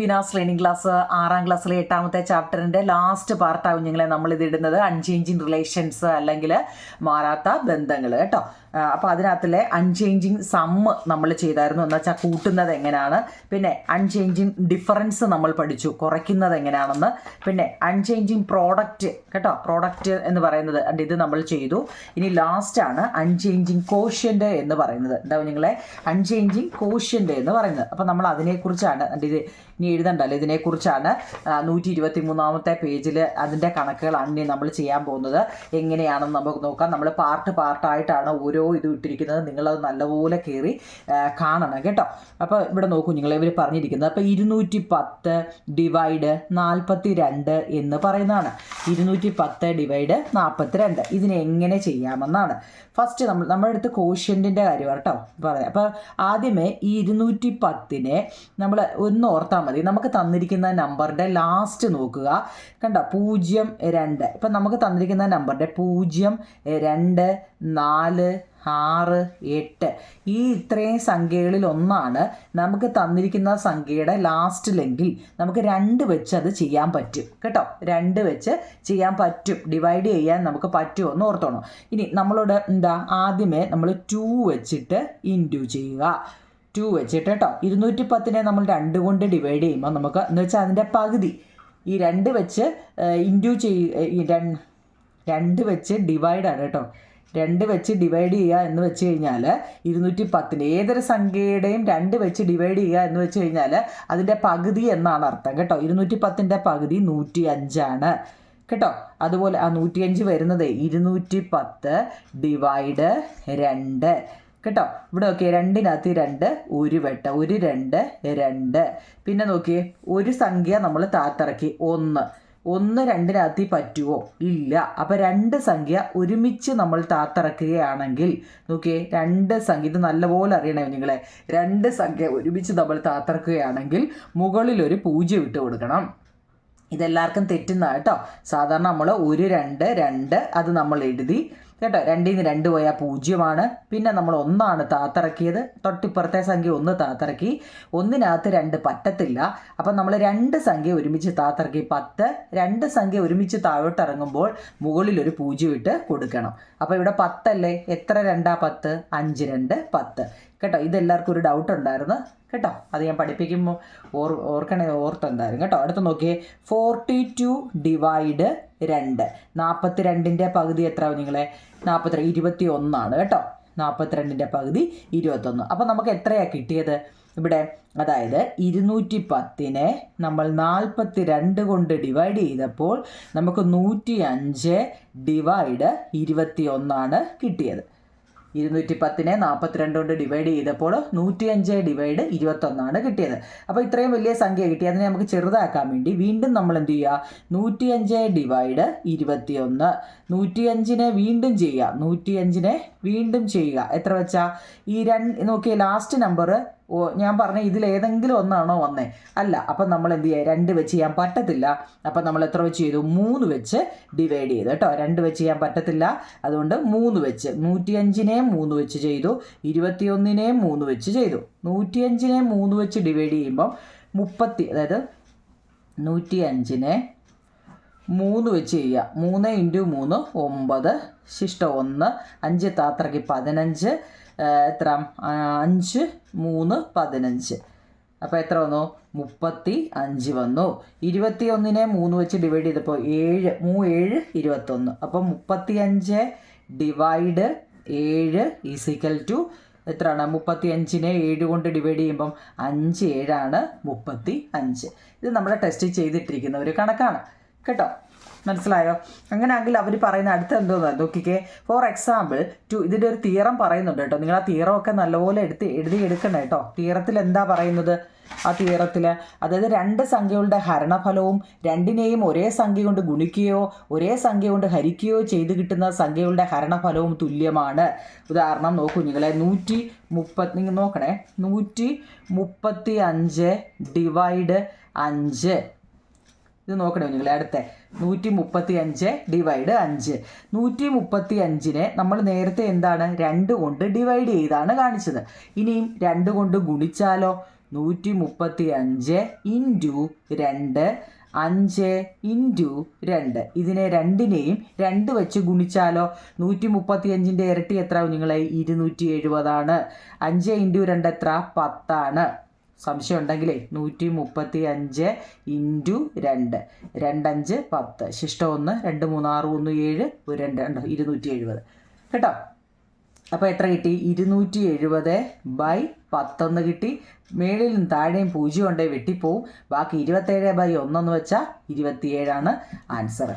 Beena's training class ആറാം ക്ലാസ്സിലെ എട്ടാമത്തെ ചാപ്റ്ററിന്റെ ലാസ്റ്റ് പാർട്ടാവും ഞങ്ങളെ നമ്മൾ ഇത് ഇടുന്നത് അൺചേഞ്ചിങ് റിലേഷൻസ് അല്ലെങ്കിൽ മാറാത്ത ബന്ധങ്ങൾ കേട്ടോ? അപ്പോൾ അതിനകത്തിലെ അൺചേഞ്ചിങ് സമ്മ് നമ്മൾ ചെയ്തായിരുന്നു. എന്ന് വെച്ചാൽ കൂട്ടുന്നത് എങ്ങനെയാണ്? പിന്നെ അൺചേഞ്ചിങ് ഡിഫറൻസ് നമ്മൾ പഠിച്ചു. കുറയ്ക്കുന്നത് എങ്ങനെയാണെന്ന്. പിന്നെ അൺചേഞ്ചിങ് പ്രോഡക്റ്റ് കേട്ടോ? പ്രോഡക്റ്റ് എന്ന് പറയുന്നത് അതിന്റെ ഇത് നമ്മൾ ചെയ്തു. ഇനി ലാസ്റ്റ് ആണ് അൺചേഞ്ചിങ് കോഷ്യന്റ് എന്ന് പറയുന്നത്. എന്താ നിങ്ങളെ? അൺചേഞ്ചിങ് കോഷ്യന്റ് എന്ന് പറയുന്നത്. അപ്പോൾ നമ്മൾ അതിനെക്കുറിച്ചാണ് അതിന്റെ ഇത് ഇനി എഴുതണ്ടല്ലോ. ഇതിനെക്കുറിച്ചാണ് നൂറ്റി ഇരുപത്തി മൂന്നാമത്തെ പേജിൽ അതിന്റെ കണക്കുകളാണ് ഇനി നമ്മൾ ചെയ്യാൻ പോകുന്നത്. എങ്ങനെയാണെന്ന് നമുക്ക് നോക്കാം. നമ്മൾ പാർട്ട് പാർട്ടായിട്ടാണ് ഓരോ ഇത് ഇട്ടിരിക്കുന്നത് നിങ്ങളത് നല്ലപോലെ കയറി കാണണം കേട്ടോ. അപ്പോൾ ഇവിടെ നോക്കൂ നിങ്ങളെ ഇവർ പറഞ്ഞിരിക്കുന്നത്. അപ്പോൾ ഇരുന്നൂറ്റി പത്ത് ഡിവൈഡ് നാൽപ്പത്തി രണ്ട് എന്ന് പറയുന്നതാണ്. ഇരുന്നൂറ്റി പത്ത് ഡിവൈഡ് നാൽപ്പത്തി രണ്ട് ഇതിനെ എങ്ങനെ ചെയ്യാമെന്നാണ്. ഫസ്റ്റ് നമ്മൾ നമ്മുടെ അടുത്ത് കോഷ്യന്റിന്റെ കാര്യമാണ് കേട്ടോ പറയാം അപ്പോൾ ആദ്യമേ ഈ ഇരുന്നൂറ്റി പത്തിനെ നമ്മൾ ഒന്ന് ഓർത്താൽ മതി. നമുക്ക് തന്നിരിക്കുന്ന നമ്പറിന്റെ ലാസ്റ്റ് നോക്കുക. കണ്ടോ? പൂജ്യം രണ്ട്. ഇപ്പം നമുക്ക് തന്നിരിക്കുന്ന നമ്പറിന്റെ പൂജ്യം രണ്ട് നാല് ആറ് എട്ട്. ഈ ഇത്രയും സംഖ്യകളിൽ ഒന്നാണ് നമുക്ക് തന്നിരിക്കുന്ന സംഖ്യയുടെ ലാസ്റ്റിലെങ്കിൽ നമുക്ക് രണ്ട് വെച്ച് അത് ചെയ്യാൻ പറ്റും. കേട്ടോ? രണ്ട് വെച്ച് ചെയ്യാൻ പറ്റും. ഡിവൈഡ് ചെയ്യാൻ നമുക്ക് പറ്റുമെന്ന് ഓർത്തോണം. ഇനി നമ്മളോട് എന്താ? ആദ്യമേ നമ്മൾ ടു വെച്ചിട്ട് ഇന്റു ചെയ്യുക. ടു വെച്ചിട്ട് കേട്ടോ. ഇരുന്നൂറ്റി പത്തിനെ നമ്മൾ രണ്ട് കൊണ്ട് ഡിവൈഡ് ചെയ്യുമ്പോൾ നമുക്ക് എന്ന് വെച്ചാൽ അതിന്റെ പകുതി. ഈ രണ്ട് വെച്ച് ഇന്റു ചെയ്യ രണ്ട് വെച്ച് ഡിവൈഡാണ് കേട്ടോ. രണ്ട് വെച്ച് ഡിവൈഡ് ചെയ്യുക എന്ന് വെച്ച് കഴിഞ്ഞാൽ ഇരുന്നൂറ്റി പത്തിന് ഏതൊരു സംഖ്യയുടെയും രണ്ട് വെച്ച് ഡിവൈഡ് ചെയ്യുക എന്ന് വെച്ച് കഴിഞ്ഞാൽ അതിന്റെ പകുതി എന്നാണ് അർത്ഥം. കേട്ടോ? ഇരുന്നൂറ്റി പത്തിന്റെ പകുതി നൂറ്റി അഞ്ചാണ് കേട്ടോ? അതുപോലെ ആ നൂറ്റിയഞ്ച് വരുന്നത് ഇരുന്നൂറ്റി പത്ത് ഡിവൈഡ് രണ്ട്. കേട്ടോ? ഇവിടെ നോക്കിയേ രണ്ടിനകത്ത് രണ്ട് ഒരു വെട്ട ഒരു രണ്ട് രണ്ട്. പിന്നെ നോക്കിയേ ഒരു സംഖ്യ നമ്മൾ താത്തിറക്കി ഒന്ന്. ഒന്ന് രണ്ടിനകത്ത് പറ്റുമോ ഇല്ല. അപ്പം രണ്ട് സംഖ്യ ഒരുമിച്ച് നമ്മൾ താത്തിറക്കുകയാണെങ്കിൽ നോക്കിയേ രണ്ട് സംഖ്യ ഇത് നല്ലപോലെ അറിയണേ നിങ്ങളെ. രണ്ട് സംഖ്യ ഒരുമിച്ച് നമ്മൾ താത്തിറക്കുകയാണെങ്കിൽ മുകളിൽ ഒരു പൂജ്യം ഇട്ട് കൊടുക്കണം. ഇതെല്ലാവർക്കും തെറ്റുന്ന കേട്ടോ. സാധാരണ നമ്മൾ ഒരു രണ്ട് രണ്ട് അത് നമ്മൾ എഴുതി കേട്ടോ രണ്ടിൽ നിന്ന് രണ്ട് പോയാൽ പൂജ്യമാണ്. പിന്നെ നമ്മൾ ഒന്നാണ് താത്തിറക്കിയത്. തൊട്ടിപ്പുറത്തെ സംഖ്യ ഒന്ന് താത്തിറക്കി. ഒന്നിനകത്ത് രണ്ട് പറ്റത്തില്ല. അപ്പം നമ്മൾ രണ്ട് സംഖ്യ ഒരുമിച്ച് താത്തിറക്കി. പത്ത് രണ്ട് സംഖ്യ ഒരുമിച്ച് താഴോട്ട് ഇറങ്ങുമ്പോൾ മുകളിൽ ഒരു പൂജ്യം ഇട്ട് കൊടുക്കണം. അപ്പോൾ ഇവിടെ പത്തല്ലേ? എത്ര രണ്ടാ പത്ത്? അഞ്ച് രണ്ട് പത്ത്. കേട്ടോ ഇതെല്ലാവർക്കും ഒരു ഡൗട്ട് ഉണ്ടായിരുന്നു. കേട്ടോ അത് ഞാൻ പഠിപ്പിക്കുമ്പോൾ ഓർ ഓർക്കണേ ഓർത്തുണ്ടായിരുന്നു കേട്ടോ അടുത്ത് നോക്കിയേ. ഫോർട്ടി ടു ഡിവൈഡ് രണ്ട്. നാൽപ്പത്തി രണ്ടിന്റെ പകുതി എത്ര നിങ്ങളെ? നാൽപ്പത്തി ഇരുപത്തി ഒന്നാണ് കേട്ടോ. നാൽപ്പത്തിരണ്ടിന്റെ പകുതി ഇരുപത്തൊന്ന്. അപ്പോൾ നമുക്ക് എത്രയാണ് കിട്ടിയത്? ഇവിടെ അതായത് ഇരുന്നൂറ്റി പത്തിനെ നമ്മൾ നാൽപ്പത്തി രണ്ട് കൊണ്ട് ഡിവൈഡ് ചെയ്തപ്പോൾ നമുക്ക് നൂറ്റി അഞ്ച് ഡിവൈഡ് ഇരുപത്തി ഒന്നാണ് കിട്ടിയത്. ഇരുന്നൂറ്റി പത്തിനെ നാൽപ്പത്തിരണ്ട് കൊണ്ട് ഡിവൈഡ് ചെയ്തപ്പോൾ നൂറ്റിയഞ്ച് ഡിവൈഡ് ഇരുപത്തൊന്നാണ് കിട്ടിയത്. അപ്പോൾ ഇത്രയും വലിയ സംഖ്യ കിട്ടി. അതിനെ നമുക്ക് ചെറുതാക്കാൻ വേണ്ടി വീണ്ടും നമ്മൾ എന്ത് ചെയ്യുക? നൂറ്റിയഞ്ച് ഡിവൈഡ് ഇരുപത്തിയൊന്ന്. നൂറ്റിയഞ്ചിനെ വീണ്ടും ചെയ്യുക. നൂറ്റിയഞ്ചിനെ വീണ്ടും ചെയ്യുക. എത്ര വെച്ചാൽ ഈ രണ്ട് നോക്കിയ ലാസ്റ്റ് നമ്പർ ഓ ഞാൻ പറഞ്ഞ ഇതിൽ ഏതെങ്കിലും ഒന്നാണോ വന്നേ? അല്ല അപ്പം നമ്മൾ എന്ത് ചെയ്യുക രണ്ട് വെച്ച് ചെയ്യാൻ പറ്റത്തില്ല. അപ്പം നമ്മൾ എത്ര വെച്ച് ചെയ്തു? മൂന്ന് വെച്ച് ഡിവൈഡ് ചെയ്തു കേട്ടോ. രണ്ട് വെച്ച് ചെയ്യാൻ പറ്റത്തില്ല. അതുകൊണ്ട് മൂന്ന് വെച്ച്. നൂറ്റിയഞ്ചിനെയും മൂന്ന് വെച്ച് ചെയ്തു. ഇരുപത്തിയൊന്നിനെയും മൂന്ന് വെച്ച് ചെയ്തു. നൂറ്റിയഞ്ചിനെ മൂന്ന് വെച്ച് ഡിവൈഡ് ചെയ്യുമ്പം മുപ്പത്തി അതായത് നൂറ്റിയഞ്ചിനെ മൂന്ന് വെച്ച് ചെയ്യുക. മൂന്ന് ഇന്റു മൂന്ന് ഒമ്പത് ശിഷ്ട ഒന്ന് അഞ്ച് താത്രയ്ക്ക് പതിനഞ്ച് എത്ര? അഞ്ച് മൂന്ന് പതിനഞ്ച്. അപ്പോൾ എത്ര വന്നു? മുപ്പത്തി അഞ്ച് വന്നു. ഇരുപത്തി ഒന്നിനെ മൂന്ന് വെച്ച് ഡിവൈഡ് ചെയ്തപ്പോൾ ഏഴ് മൂ ഏഴ് ഇരുപത്തൊന്ന്. അപ്പോൾ മുപ്പത്തി അഞ്ച് ഡിവൈഡ് ഏഴ് ഈസിക്കൽ ടു എത്രയാണ്? മുപ്പത്തി അഞ്ചിനെ ഏഴ് കൊണ്ട് ഡിവൈഡ് ചെയ്യുമ്പം അഞ്ച് ഏഴാണ് മുപ്പത്തി അഞ്ച്. ഇത് നമ്മുടെ ടെസ്റ്റ് ചെയ്തിട്ടിരിക്കുന്ന ഒരു കണക്കാണ്. കേട്ടോ? മനസ്സിലായോ? അങ്ങനെയാണെങ്കിൽ അവർ പറയുന്ന അടുത്ത എന്തോന്ന് നോക്കിക്കേ. ഫോർ എക്സാമ്പിൾ ടു ഇതിന്റെ ഒരു തീറം പറയുന്നുണ്ട് കേട്ടോ. നിങ്ങൾ ആ തീറമൊക്കെ നല്ലപോലെ എടുത്ത് എഴുതി എടുക്കണം കേട്ടോ. തീറത്തിൽ എന്താ പറയുന്നത്? ആ തീറത്തിൽ അതായത് രണ്ട് സംഖ്യകളുടെ ഹരണഫലവും രണ്ടിനെയും ഒരേ സംഖ്യ കൊണ്ട് ഗുണിക്കുകയോ ഒരേ സംഖ്യ കൊണ്ട് ഹരിക്കുകയോ ചെയ്ത് കിട്ടുന്ന സംഖ്യകളുടെ ഹരണഫലവും തുല്യമാണ്. ഉദാഹരണം നോക്കൂ. നിങ്ങളെ നൂറ്റി മുപ്പത്തി നിങ്ങൾ നോക്കണേ. നൂറ്റി മുപ്പത്തി അഞ്ച് ഡിവൈഡ് അഞ്ച്. ഇത് നോക്കണേ നിങ്ങൾ അടുത്ത നൂറ്റി മുപ്പത്തി അഞ്ച് ഡിവൈഡ് അഞ്ച്. നൂറ്റി മുപ്പത്തി അഞ്ചിനെ നമ്മൾ നേരത്തെ എന്താണ്? രണ്ട് കൊണ്ട് ഡിവൈഡ് ചെയ്താണ് കാണിച്ചത്. ഇനിയും രണ്ട് കൊണ്ട് ഗുണിച്ചാലോ? നൂറ്റി മുപ്പത്തി അഞ്ച് ഇന്റു രണ്ട് അഞ്ച് ഇന്റു രണ്ട്. ഇതിനെ രണ്ടിനെയും രണ്ട് വെച്ച് ഗുണിച്ചാലോ? നൂറ്റി മുപ്പത്തി അഞ്ചിന്റെ ഇരട്ടി എത്ര കുഞ്ഞുങ്ങളെ? ഇരുന്നൂറ്റി എഴുപതാണ് അഞ്ച് ഇന്റു രണ്ട് എത്ര? പത്താണ്. സംശയം ഉണ്ടെങ്കിലേ നൂറ്റി മുപ്പത്തി അഞ്ച് ഇന്റു രണ്ട്. രണ്ടഞ്ച് പത്ത്. ശിഷ്ടം ഒന്ന് രണ്ട് മൂന്ന് ആറ് ഒന്ന് ഏഴ് രണ്ട് രണ്ട്. ഇരുന്നൂറ്റി എഴുപത് കേട്ടോ? അപ്പോൾ എത്ര കിട്ടി? ഇരുന്നൂറ്റി എഴുപത് ബൈ പത്തൊന്ന് കിട്ടി. മേളിലും താഴെയും പൂജ്യം ഉണ്ടെങ്കിൽ വെട്ടിപ്പോവും. ബാക്കി ഇരുപത്തേഴ് ബൈ ഒന്നെന്ന് വെച്ചാൽ ഇരുപത്തിയേഴാണ് ആൻസർ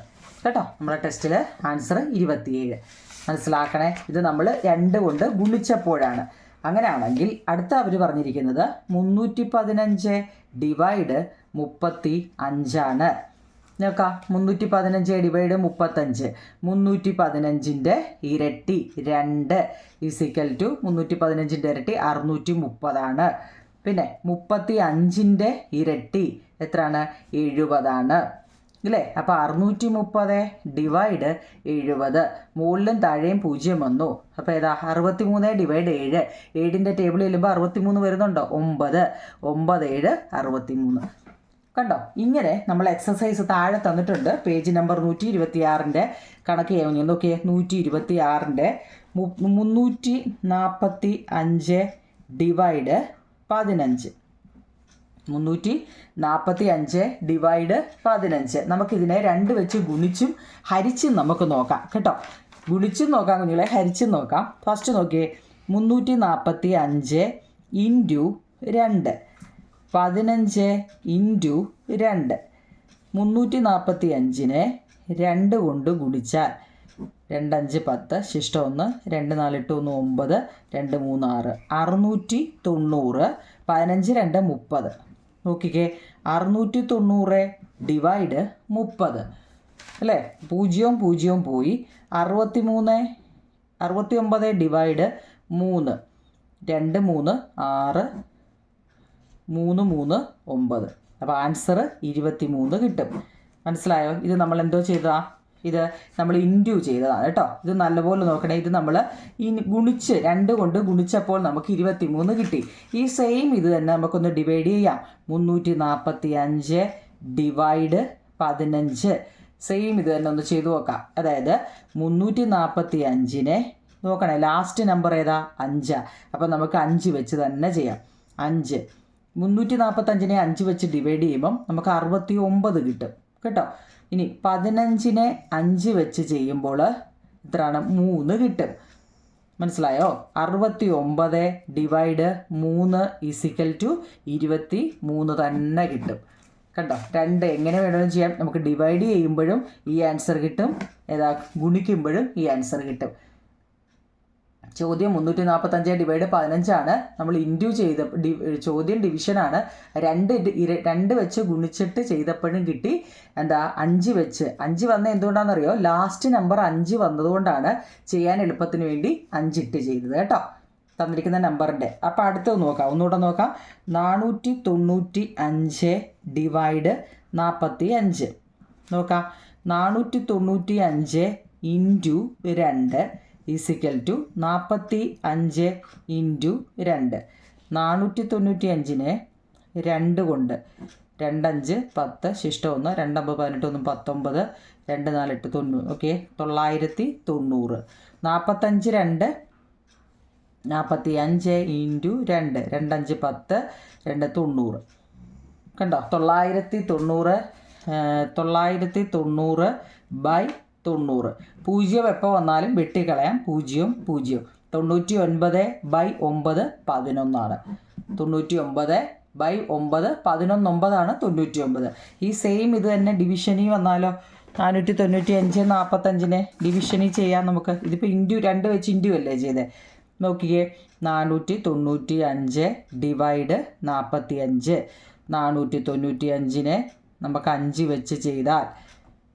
കേട്ടോ? നമ്മുടെ ടെസ്റ്റിൽ ആൻസർ ഇരുപത്തിയേഴ്. മനസ്സിലാക്കണേ? ഇത് നമ്മൾ രണ്ട് കൊണ്ട് ഗുണിച്ചപ്പോഴാണ്. അങ്ങനെയാണെങ്കിൽ അടുത്ത അവർ പറഞ്ഞിരിക്കുന്നത് മുന്നൂറ്റി പതിനഞ്ച് ഡിവൈഡ് മുപ്പത്തി അഞ്ചാണ് നോക്കാം മുന്നൂറ്റി പതിനഞ്ച് ഡിവൈഡ് മുപ്പത്തഞ്ച് മുന്നൂറ്റി പതിനഞ്ചിന്റെ ഇരട്ടി രണ്ട് ഇസിക്കൽ ടു മുന്നൂറ്റി പതിനഞ്ചിന്റെ ഇരട്ടി അറുന്നൂറ്റി മുപ്പതാണ് പിന്നെ മുപ്പത്തി അഞ്ചിന്റെ ഇരട്ടി എത്രയാണ്? എഴുപതാണ്. ഇല്ലേ? അപ്പോൾ അറുന്നൂറ്റി മുപ്പത് ഡിവൈഡ് എഴുപത്. മുകളിലും താഴെയും പൂജ്യം വന്നു. അപ്പോൾ ഏതാ? അറുപത്തി മൂന്ന് ഡിവൈഡ് ഏഴ്. ഏഴിന്റെ ടേബിൾ ചെല്ലുമ്പോൾ അറുപത്തി മൂന്ന് വരുന്നുണ്ടോ? ഒമ്പത്. ഒമ്പത് ഏഴ് അറുപത്തി മൂന്ന് കണ്ടോ? ഇങ്ങനെ നമ്മൾ എക്സസൈസ് താഴെ തന്നിട്ടുണ്ട്. പേജ് നമ്പർ നൂറ്റി ഇരുപത്തി ആറിന്റെ കണക്ക് ചെയ്യാൻ നോക്കിയേ. നൂറ്റി ഇരുപത്തി ആറിന്റെ മുന്നൂറ്റി നാൽപ്പത്തി അഞ്ച് ഡിവൈഡ് പതിനഞ്ച്. മുന്നൂറ്റി നാൽപ്പത്തി അഞ്ച് ഡിവൈഡ് പതിനഞ്ച്. നമുക്കിതിനെ രണ്ട് വെച്ച് ഗുണിച്ചും ഹരിച്ചും നമുക്ക് നോക്കാം. കേട്ടോ? ഗുണിച്ചും നോക്കാം കുഞ്ഞുങ്ങളെ ഹരിച്ചും നോക്കാം. ഫസ്റ്റ് നോക്കിയേ മുന്നൂറ്റി നാൽപ്പത്തി അഞ്ച് ഇന്റു രണ്ട്. പതിനഞ്ച് ഇന്റു രണ്ട്. മുന്നൂറ്റി നാൽപ്പത്തി അഞ്ചിനെ രണ്ട് കൊണ്ട് ഗുണിച്ചാൽ രണ്ടഞ്ച് പത്ത് ശിഷ്ടം ഒന്ന് രണ്ട് നാലെട്ട് ഒന്ന് ഒമ്പത് രണ്ട് മൂന്ന് ആറ്. അറുന്നൂറ്റി തൊണ്ണൂറ് പതിനഞ്ച് രണ്ട് മുപ്പത്. നോക്കിക്കേ. അറുന്നൂറ്റി തൊണ്ണൂറ് ഡിവൈഡ് മുപ്പത്. അല്ലേ? പൂജ്യവും പൂജ്യവും പോയി. അറുപത്തി മൂന്ന് അറുപത്തി ഒമ്പത് ഡിവൈഡ് മൂന്ന്. രണ്ട് മൂന്ന് ആറ് മൂന്ന് മൂന്ന് ഒമ്പത്. അപ്പോൾ ആൻസർ ഇരുപത്തി മൂന്ന് കിട്ടും. മനസ്സിലായോ? ഇത് നമ്മൾ എന്തോ ചെയ്തതാ? ഇത് നമ്മൾ ഇന്റു ചെയ്തതാണ് കേട്ടോ. ഇത് നല്ലപോലെ നോക്കണേ ഇത് നമ്മൾ ഈ ഗുണിച്ച് രണ്ട് കൊണ്ട് ഗുണിച്ചപ്പോൾ നമുക്ക് ഇരുപത്തി മൂന്ന് കിട്ടി. ഈ സെയിം ഇത് തന്നെ നമുക്കൊന്ന് ഡിവൈഡ് ചെയ്യാം. മുന്നൂറ്റി നാൽപ്പത്തി അഞ്ച് ഡിവൈഡ് പതിനഞ്ച്. സെയിം ഇത് തന്നെ ഒന്ന് ചെയ്തു നോക്കാം. അതായത് മുന്നൂറ്റി നാൽപ്പത്തി അഞ്ചിനെ നോക്കണേ ലാസ്റ്റ് നമ്പർ ഏതാ? അഞ്ചാ. അപ്പോൾ നമുക്ക് അഞ്ച് വെച്ച് തന്നെ ചെയ്യാം. അഞ്ച്. മുന്നൂറ്റി നാൽപ്പത്തഞ്ചിനെ അഞ്ച് വെച്ച് ഡിവൈഡ് ചെയ്യുമ്പം നമുക്ക് അറുപത്തി ഒമ്പത് കിട്ടും. കേട്ടോ? ഇനി പതിനഞ്ചിനെ അഞ്ച് വെച്ച് ചെയ്യുമ്പോൾ എത്രയാണ്? മൂന്ന് കിട്ടും. മനസ്സിലായോ? അറുപത്തി ഒമ്പത് ഡിവൈഡ് മൂന്ന് ഈസിക്കൽ ടു ഇരുപത്തി മൂന്ന് തന്നെ കിട്ടും. കണ്ടോ? രണ്ട് എങ്ങനെ വേണമെങ്കിലും ചെയ്യാം. നമുക്ക് ഡിവൈഡ് ചെയ്യുമ്പോഴും ഈ ആൻസർ കിട്ടും. ഏതാ? ഗുണിക്കുമ്പോഴും ഈ ആൻസർ കിട്ടും. ചോദ്യം മുന്നൂറ്റി നാൽപ്പത്തഞ്ച് ഡിവൈഡ് പതിനഞ്ചാണ്. നമ്മൾ ഇൻഡ്യൂ ചെയ്ത ചോദ്യം ഡിവിഷനാണ്. രണ്ട് രണ്ട് വെച്ച് ഗുണിച്ചിട്ട് ചെയ്തപ്പോഴും കിട്ടി. എന്താ അഞ്ച് വെച്ച്. അഞ്ച് വന്ന എന്തുകൊണ്ടാണെന്നറിയോ? ലാസ്റ്റ് നമ്പർ അഞ്ച് വന്നതുകൊണ്ടാണ് ചെയ്യാൻ എളുപ്പത്തിന് വേണ്ടി അഞ്ചിട്ട് ചെയ്തത് കേട്ടോ. തന്നിരിക്കുന്ന നമ്പറിന്റെ. അപ്പോൾ അടുത്തത് നോക്കാം. ഒന്നുകൂടെ നോക്കാം. നാനൂറ്റി തൊണ്ണൂറ്റി അഞ്ച് ഡിവൈഡ് നാൽപ്പത്തി അഞ്ച് നോക്കാം. നാനൂറ്റി തൊണ്ണൂറ്റി അഞ്ച് ഇന്റു രണ്ട്. ഈസിക്കൽ ടു നാൽപ്പത്തി അഞ്ച് ഇന്റു രണ്ട്. നാനൂറ്റി തൊണ്ണൂറ്റി അഞ്ചിനെ രണ്ട് കൊണ്ട്. രണ്ടഞ്ച് പത്ത് ശിഷ്ടം ഒന്ന് രണ്ടമ്പത് പതിനെട്ട് ഒന്ന് പത്തൊമ്പത് രണ്ട് നാലെട്ട് തൊണ്ണൂറ് ഓക്കെ തൊള്ളായിരത്തി തൊണ്ണൂറ് നാൽപ്പത്തഞ്ച് രണ്ട്. നാൽപ്പത്തി അഞ്ച് ഇന്റു രണ്ട്. രണ്ടഞ്ച് പത്ത് രണ്ട് തൊണ്ണൂറ്. കണ്ടോ? തൊള്ളായിരത്തി തൊണ്ണൂറ് തൊള്ളായിരത്തി തൊണ്ണൂറ് ബൈ തൊണ്ണൂറ്. പൂജ്യം എപ്പോൾ വന്നാലും വെട്ടിക്കളയാം. പൂജ്യം പൂജ്യം. തൊണ്ണൂറ്റി ഒൻപത് ബൈ ഒമ്പത് പതിനൊന്നാണ്. തൊണ്ണൂറ്റി ഒമ്പത് ബൈ ഒമ്പത് പതിനൊന്ന് ഒമ്പതാണ് തൊണ്ണൂറ്റി ഒമ്പത് ഈ സെയിം ഇത് തന്നെ ഡിവിഷനിൽ വന്നാലോ? നാനൂറ്റി തൊണ്ണൂറ്റി അഞ്ച് നാൽപ്പത്തഞ്ചിനെ ഡിവിഷനിൽ ചെയ്യാം നമുക്ക്. ഇതിപ്പോൾ ഇൻഡ്യു രണ്ട് വെച്ച് ഇൻഡ്യു അല്ലേ ചെയ്തേ? നോക്കിക്കേ നാനൂറ്റി തൊണ്ണൂറ്റി അഞ്ച് ഡിവൈഡ് നാൽപ്പത്തി അഞ്ച് നാനൂറ്റി തൊണ്ണൂറ്റി അഞ്ചിനെ നമുക്ക് അഞ്ച് വെച്ച് ചെയ്താൽ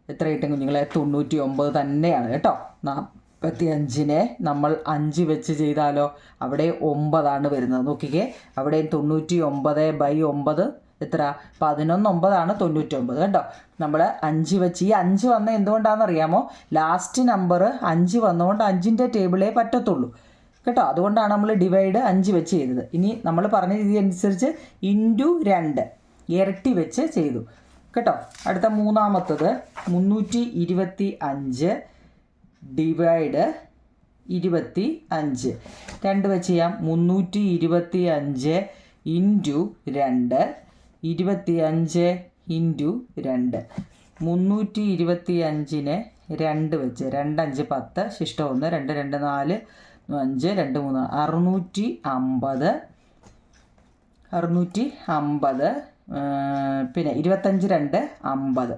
എത്ര കിട്ടും കുഞ്ഞുങ്ങളെ? തൊണ്ണൂറ്റി ഒമ്പത് തന്നെയാണ് കേട്ടോ. നാൽപ്പത്തി അഞ്ചിനെ നമ്മൾ അഞ്ച് വെച്ച് ചെയ്താലോ? അവിടെ ഒമ്പതാണ് വരുന്നത്. നോക്കിക്കേ. അവിടെ തൊണ്ണൂറ്റി ഒമ്പത് ബൈ ഒമ്പത് എത്ര? പതിനൊന്ന് ഒമ്പതാണ് തൊണ്ണൂറ്റി ഒമ്പത് കേട്ടോ. നമ്മൾ അഞ്ച് വെച്ച് ഈ അഞ്ച് വന്ന എന്തുകൊണ്ടാണെന്ന് അറിയാമോ ലാസ്റ്റ് നമ്പർ അഞ്ച് വന്നുകൊണ്ട് അഞ്ചിന്റെ ടേബിളേ പറ്റത്തുള്ളൂ കേട്ടോ. അതുകൊണ്ടാണ് നമ്മൾ ഡിവൈഡ് അഞ്ച് വെച്ച് ചെയ്തത്. ഇനി നമ്മൾ പറഞ്ഞ രീതി അനുസരിച്ച് ഇന്റു രണ്ട് ഇരട്ടി വെച്ച് ചെയ്തു. കേട്ടോ? അടുത്ത മൂന്നാമത്തത് മുന്നൂറ്റി ഇരുപത്തി അഞ്ച് ഡിവൈഡ് ഇരുപത്തി അഞ്ച് രണ്ട് വെച്ച് ചെയ്യാം. മുന്നൂറ്റി ഇരുപത്തി അഞ്ച് ഇന്റു രണ്ട്. ഇരുപത്തി അഞ്ച് ഇന്റു രണ്ട്. മുന്നൂറ്റി ഇരുപത്തി അഞ്ചിനെ രണ്ട് വെച്ച് രണ്ടഞ്ച് പത്ത് ശിഷ്ടം ഒന്ന് രണ്ട് രണ്ട് നാല് അഞ്ച് രണ്ട് മൂന്ന് അറുന്നൂറ്റി അമ്പത് അറുന്നൂറ്റി അമ്പത് പിന്നെ ഇരുപത്തഞ്ച് രണ്ട് അമ്പത്.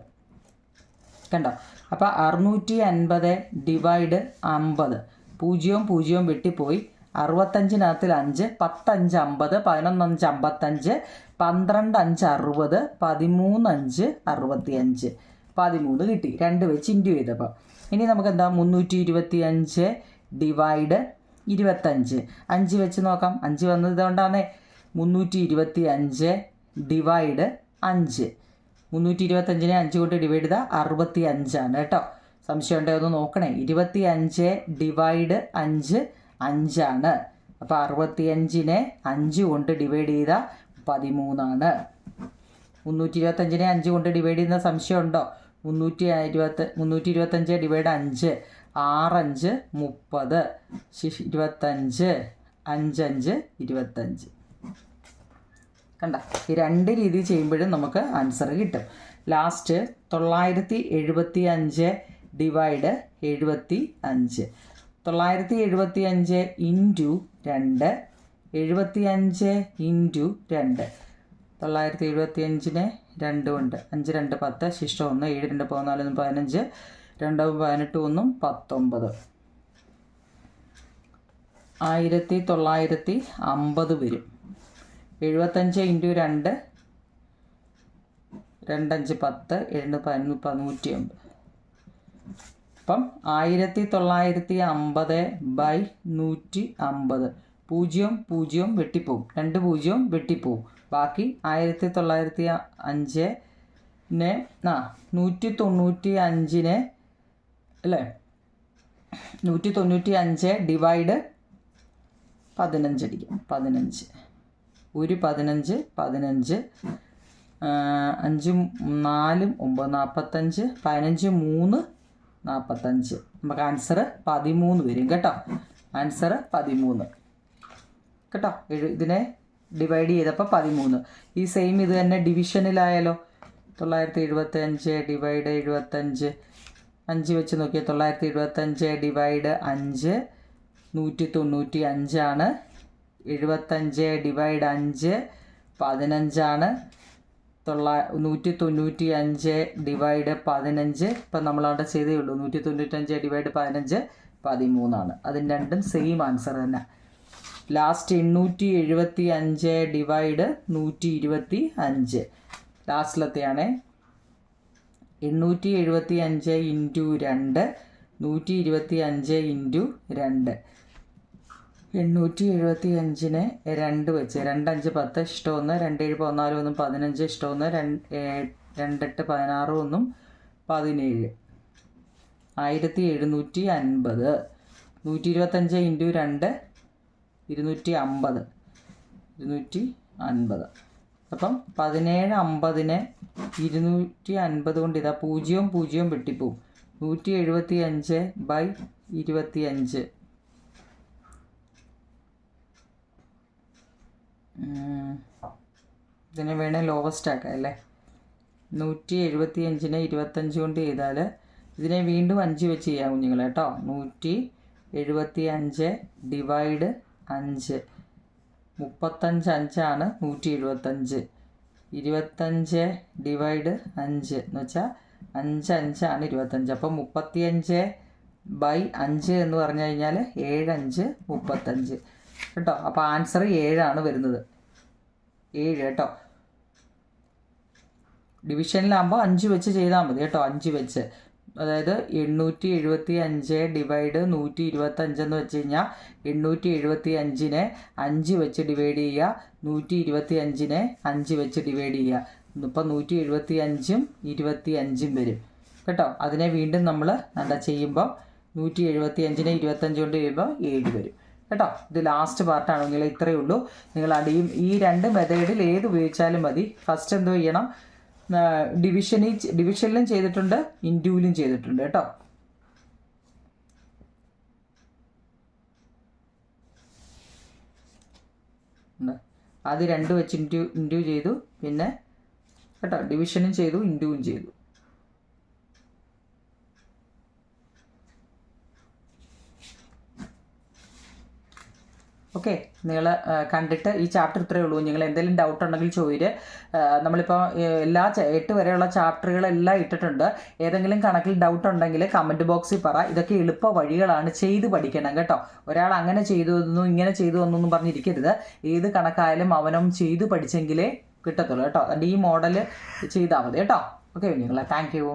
കണ്ടോ? അപ്പോൾ അറുന്നൂറ്റി അൻപത് ഡിവൈഡ് അമ്പത്. പൂജ്യവും പൂജ്യവും വെട്ടിപ്പോയി. അറുപത്തഞ്ചിനകത്തിൽ അഞ്ച് പത്തഞ്ച് അമ്പത് പതിനൊന്നഞ്ച് അമ്പത്തഞ്ച് പന്ത്രണ്ട് അഞ്ച് അറുപത് പതിമൂന്ന് അഞ്ച് അറുപത്തി അഞ്ച്. പതിമൂന്ന് കിട്ടി. രണ്ട് വെച്ച് ഇന്റു ചെയ്തപ്പോൾ ഇനി നമുക്ക് എന്താ? മുന്നൂറ്റി ഇരുപത്തി അഞ്ച് ഡിവൈഡ് ഇരുപത്തഞ്ച്. അഞ്ച് വെച്ച് നോക്കാം. അഞ്ച് വന്നത് ഇതുകൊണ്ടാണേ മുന്നൂറ്റി ഇരുപത്തി അഞ്ച് ഡിവൈഡ് അഞ്ച്. മുന്നൂറ്റി ഇരുപത്തഞ്ചിനെ അഞ്ച് കൊണ്ട് ഡിവൈഡ് ചെയ്താൽ അറുപത്തി അഞ്ചാണ് കേട്ടോ. സംശയം ഉണ്ടോ ഒന്ന് നോക്കണേ. ഇരുപത്തി അഞ്ച് ഡിവൈഡ് അഞ്ച് അഞ്ചാണ്. അപ്പോൾ അറുപത്തി അഞ്ചിനെ അഞ്ച് കൊണ്ട് ഡിവൈഡ് ചെയ്താൽ പതിമൂന്നാണ്. മുന്നൂറ്റി ഇരുപത്തഞ്ചിനെ അഞ്ച് കൊണ്ട് ഡിവൈഡ് ചെയ്യുന്ന സംശയം ഉണ്ടോ? മുന്നൂറ്റി ഇരുപത്തി മുന്നൂറ്റി ഇരുപത്തഞ്ച് ഡിവൈഡ് അഞ്ച്. ആറഞ്ച് മുപ്പത്. ഇരുപത്തഞ്ച്. അഞ്ചഞ്ച് ഇരുപത്തഞ്ച്. കണ്ട ഈ രണ്ട് രീതി ചെയ്യുമ്പോഴും നമുക്ക് ആൻസർ കിട്ടും. ലാസ്റ്റ് തൊള്ളായിരത്തി എഴുപത്തി അഞ്ച് ഡിവൈഡ് എഴുപത്തി അഞ്ച് തൊള്ളായിരത്തി എഴുപത്തി അഞ്ച് ഇന്റു രണ്ട് എഴുപത്തി അഞ്ച് ഇന്റു രണ്ട്. തൊള്ളായിരത്തി എഴുപത്തി അഞ്ചിന് രണ്ട് കൊണ്ട് അഞ്ച് രണ്ട് പത്ത് ശിഷ്ടം ഒന്ന് ഏഴ് രണ്ട് പതിനാല് പതിനഞ്ച് രണ്ട് പതിനെട്ട് ഒന്നും പത്തൊമ്പത്. ആയിരത്തി തൊള്ളായിരത്തി അമ്പത് വരും. എഴുപത്തഞ്ച് ഇന്റു രണ്ട് രണ്ടഞ്ച് പത്ത് ഏഴ് പതിനൊന്ന് നൂറ്റി അമ്പത് അപ്പം ആയിരത്തി തൊള്ളായിരത്തി അമ്പത് ബൈ നൂറ്റി അമ്പത്. പൂജ്യം പൂജ്യം വെട്ടിപ്പോവും. രണ്ട് പൂജ്യവും വെട്ടിപ്പോവും. ബാക്കി ആയിരത്തി തൊള്ളായിരത്തി അഞ്ചിനെ ആ നൂറ്റി തൊണ്ണൂറ്റി അഞ്ചിനെ അല്ലേ? നൂറ്റി തൊണ്ണൂറ്റി അഞ്ച് ഡിവൈഡ് പതിനഞ്ചടിക്കും പതിനഞ്ച്. ഒരു പതിനഞ്ച് പതിനഞ്ച് അഞ്ചും നാലും ഒമ്പത് നാൽപ്പത്തഞ്ച് പതിനഞ്ച് മൂന്ന് നാൽപ്പത്തഞ്ച് നമുക്ക് ആൻസർ പതിമൂന്ന് വരും കേട്ടോ. ആൻസർ പതിമൂന്ന്. കേട്ടോ? ഇതിനെ ഡിവൈഡ് ചെയ്തപ്പോൾ പതിമൂന്ന്. ഈ സെയിം ഇത് തന്നെ ഡിവിഷനിലായാലോ തൊള്ളായിരത്തി എഴുപത്തഞ്ച് ഡിവൈഡ് എഴുപത്തഞ്ച്. അഞ്ച് വെച്ച് നോക്കിയാൽ തൊള്ളായിരത്തി എഴുപത്തഞ്ച് ഡിവൈഡ് അഞ്ച്. നൂറ്റി തൊണ്ണൂറ്റി അഞ്ചാണ് എഴുപത്തഞ്ച് ഡിവൈഡ് അഞ്ച് പതിനഞ്ചാണ്. തൊള്ള നൂറ്റി തൊണ്ണൂറ്റി അഞ്ച് ഡിവൈഡ് പതിനഞ്ച്. ഇപ്പം നമ്മളവിടെ ചെയ്തേ ഉള്ളൂ. നൂറ്റി തൊണ്ണൂറ്റഞ്ച് ഡിവൈഡ് പതിനഞ്ച് പതിമൂന്നാണ്. അതിന് രണ്ടും സെയിം ആൻസർ തന്നെ. ലാസ്റ്റ് എണ്ണൂറ്റി എഴുപത്തി അഞ്ച് ഡിവൈഡ് നൂറ്റി ഇരുപത്തി അഞ്ച് ലാസ്റ്റിലത്തെയാണ് എണ്ണൂറ്റി എഴുപത്തി അഞ്ച് ഇന്റു രണ്ട്. നൂറ്റി ഇരുപത്തി അഞ്ച് ഇന്റു രണ്ട്. എണ്ണൂറ്റി എഴുപത്തി അഞ്ചിന് രണ്ട് വെച്ച്. രണ്ടഞ്ച് പത്ത് ഇഷ്ടം ഒന്ന് ഏഴ് പതിനാല് ഒന്നും പതിനഞ്ച് ഇഷ്ടം ഒന്ന് രണ്ട് രണ്ടെട്ട് പതിനാറ് ഒന്നും പതിനേഴ്. ആയിരത്തി എഴുന്നൂറ്റി അൻപത് നൂറ്റി ഇരുപത്തഞ്ച് ഇന്റു രണ്ട് ഇരുന്നൂറ്റി അമ്പത് ഇരുന്നൂറ്റി അൻപത് അപ്പം പതിനേഴ് അമ്പതിന് ഇരുന്നൂറ്റി അൻപത് കൊണ്ട് ഇതാ പൂജ്യവും പൂജ്യവും വെട്ടിപ്പോവും. നൂറ്റി എഴുപത്തി അഞ്ച് ബൈ ഇരുപത്തി അഞ്ച് ഇതിനെ വേണേൽ ലോവസ്റ്റ് ആക്കാം അല്ലേ? നൂറ്റി എഴുപത്തി അഞ്ചിനെ ഇരുപത്തഞ്ച് കൊണ്ട് ചെയ്താൽ ഇതിനെ വീണ്ടും അഞ്ച് വെച്ച് ചെയ്യാം കുഞ്ഞുങ്ങളെ കേട്ടോ. നൂറ്റി എഴുപത്തി അഞ്ച്. ഡിവൈഡ് അഞ്ച് മുപ്പത്തഞ്ച് അഞ്ചാണ് നൂറ്റി എഴുപത്തഞ്ച് ഇരുപത്തഞ്ച് ഡിവൈഡ് അഞ്ച് എന്ന് വെച്ചാൽ അഞ്ച് അഞ്ചാണ് ഇരുപത്തഞ്ച്. അപ്പം മുപ്പത്തിയഞ്ച് ബൈ അഞ്ച് എന്ന് പറഞ്ഞു കഴിഞ്ഞാൽ ഏഴഞ്ച് മുപ്പത്തഞ്ച്. കേട്ടോ അപ്പോൾ ആൻസർ ഏഴാണ് വരുന്നത്. ഏഴ് കേട്ടോ. ഡിവിഷനിലാകുമ്പോൾ അഞ്ച് വെച്ച് ചെയ്താൽ മതി കേട്ടോ അഞ്ച് വെച്ച്. അതായത് എണ്ണൂറ്റി എഴുപത്തി അഞ്ച് ഡിവൈഡ് നൂറ്റി ഇരുപത്തഞ്ച് എന്ന് വെച്ച് കഴിഞ്ഞാൽ എണ്ണൂറ്റി എഴുപത്തി അഞ്ചിനെ അഞ്ച് വെച്ച് ഡിവൈഡ് ചെയ്യുക നൂറ്റി ഇരുപത്തി അഞ്ചിനെ അഞ്ച് വെച്ച് ഡിവൈഡ് ചെയ്യുക ഇപ്പം നൂറ്റി എഴുപത്തി അഞ്ചും ഇരുപത്തി അഞ്ചും വരും. കേട്ടോ അതിനെ വീണ്ടും നമ്മൾ എന്താ ചെയ്യുമ്പോൾ നൂറ്റി എഴുപത്തി അഞ്ചിനെ ഇരുപത്തഞ്ച് കൊണ്ട് ചെയ്യുമ്പോൾ ഏഴ് വരും. കേട്ടോ? ഇത് ലാസ്റ്റ് പാർട്ടാണ് നിങ്ങൾ ഇത്രയേ ഉള്ളൂ. നിങ്ങൾ അടിയും ഈ രണ്ട് മെത്തേഡിൽ ഏത് ഉപയോഗിച്ചാലും മതി. ഫസ്റ്റ് എന്തോ ചെയ്യണം? ഡിവിഷനിൽ ഡിവിഷനിലും ചെയ്തിട്ടുണ്ട്. ഇൻഡ്യൂവിലും ചെയ്തിട്ടുണ്ട് കേട്ടോ. അത് രണ്ട് വെച്ച് ഇൻഡ്യൂ ഇൻഡ്യൂ ചെയ്തു. പിന്നെ കേട്ടോ ഡിവിഷനും ചെയ്തു ഇൻഡ്യൂവും ചെയ്തു. ഓക്കെ നിങ്ങൾ കണ്ടിട്ട് ഈ ചാപ്റ്റർ ഇത്രയേ ഉള്ളൂ. നിങ്ങൾ എന്തെങ്കിലും ഡൗട്ട് ഉണ്ടെങ്കിൽ ചോദിര്. നമ്മളിപ്പോൾ എല്ലാ എട്ട് വരെയുള്ള ചാപ്റ്ററുകളെല്ലാം ഇട്ടിട്ടുണ്ട്. ഏതെങ്കിലും കണക്കിൽ ഡൗട്ട് ഉണ്ടെങ്കിൽ കമന്റ് ബോക്സിൽ പറ. ഇതൊക്കെ എളുപ്പ വഴികളാണ് ചെയ്ത് പഠിക്കണം കേട്ടോ. ഒരാൾ അങ്ങനെ ചെയ്തു തന്നു ഇങ്ങനെ ചെയ്തു എന്ന് പറഞ്ഞിരിക്കരുത്. ഏത് കണക്കായാലും അവനും ചെയ്ത് പഠിച്ചെങ്കിലേ കിട്ടത്തുള്ളൂ കേട്ടോ. അതുകൊണ്ട് ഈ മോഡൽ ചെയ്താൽ മതി കേട്ടോ. ഓക്കെ കുഞ്ഞുങ്ങളെ താങ്ക് യു